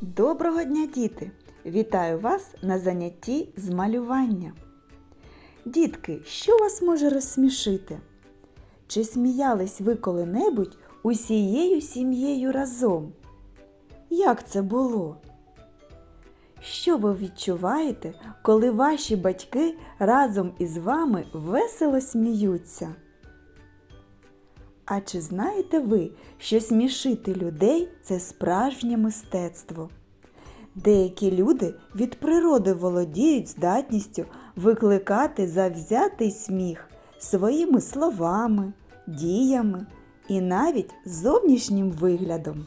Доброго дня, діти! Вітаю вас на занятті з малювання. Дітки, що вас може розсмішити? Чи сміялись ви коли-небудь усією сім'єю разом? Як це було? Що ви відчуваєте, коли ваші батьки разом із вами весело сміються? А чи знаєте ви, що смішити людей це справжнє мистецтво? Деякі люди від природи володіють здатністю викликати завзятий сміх своїми словами, діями і навіть зовнішнім виглядом.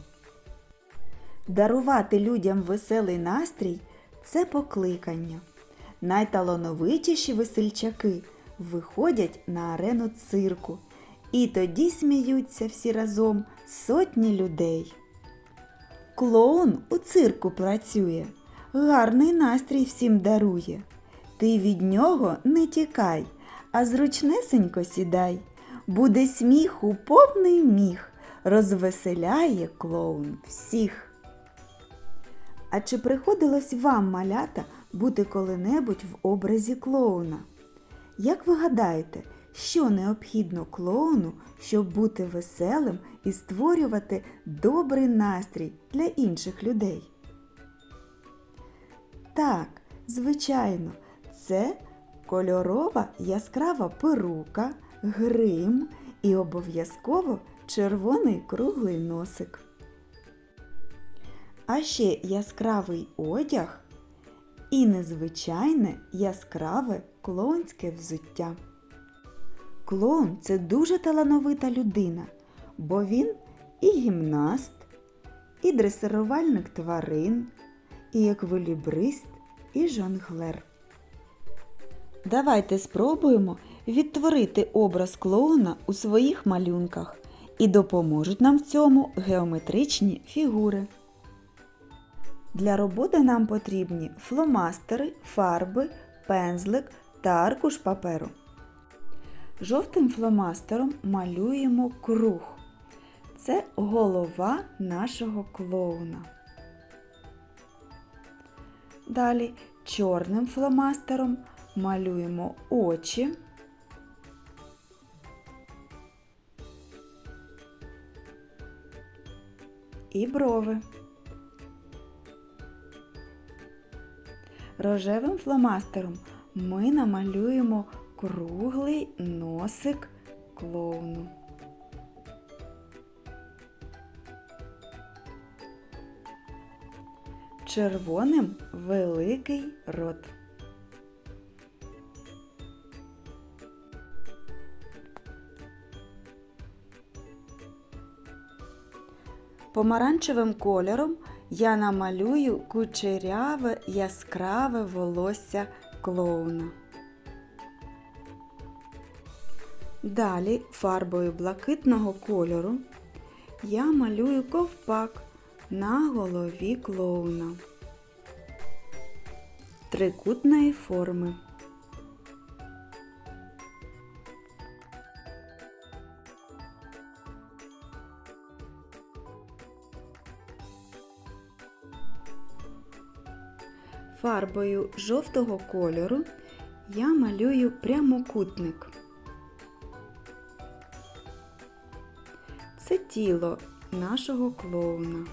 Дарувати людям веселий настрій це покликання. Найталановитіші весельчаки виходять на арену цирку, і тоді сміються всі разом сотні людей. Клоун у цирку працює, гарний настрій всім дарує. Ти від нього не тікай, а зручнесенько сідай. Буде сміху повний міх, розвеселяє клоун всіх. А чи приходилось вам, малята, бути коли-небудь в образі клоуна? Як ви гадаєте, що необхідно клоуну, щоб бути веселим і створювати добрий настрій для інших людей? Так, звичайно, це кольорова яскрава перука, грим і обов'язково червоний круглий носик. А ще яскравий одяг і незвичайне яскраве клоунське взуття. Клоун це дуже талановита людина, бо він і гімнаст, і дресирувальник тварин, і еквилібрист, і жонглер. Давайте спробуємо відтворити образ клоуна у своїх малюнках і допоможуть нам в цьому геометричні фігури. Для роботи нам потрібні фломастери, фарби, пензлик та аркуш паперу. Жовтим фломастером малюємо круг. Це голова нашого клоуна. Далі чорним фломастером малюємо очі. І брови. Рожевим фломастером ми намалюємо круглий носик клоуну. Червоним великий рот. Помаранчевим кольором я намалюю кучеряве яскраве волосся клоуна. Далі фарбою блакитного кольору я малюю ковпак на голові клоуна трикутної форми. Фарбою жовтого кольору я малюю прямокутник. Це тіло нашого клоуна.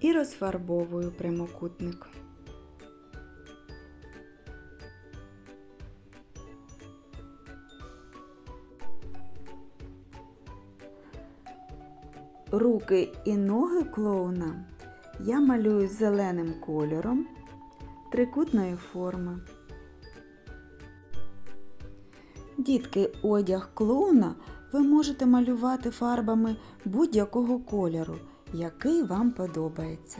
І розфарбовую прямокутник. Руки і ноги клоуна я малюю зеленим кольором трикутної форми. Дітки, одяг клоуна ви можете малювати фарбами будь-якого кольору, який вам подобається.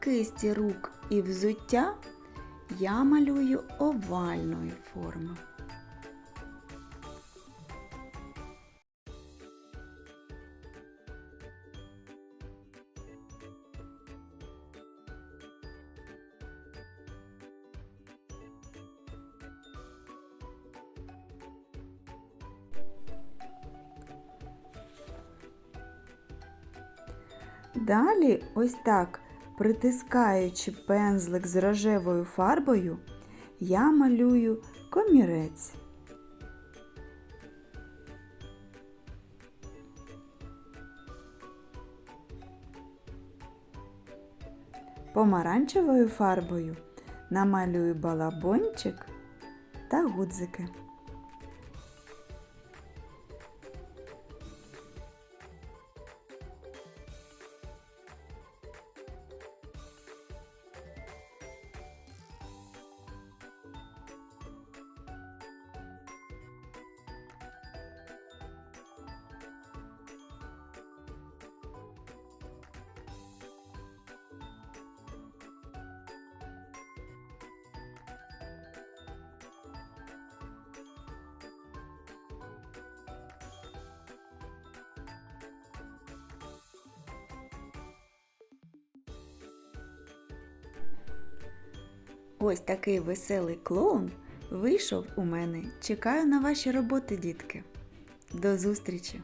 Кисті рук і взуття я малюю овальної форми. Далі, ось так, притискаючи пензлик з рожевою фарбою, я малюю комірець. Помаранчевою фарбою намалюю балабончик та гудзики. Ось такий веселий клоун вийшов у мене. Чекаю на ваші роботи, дітки. До зустрічі!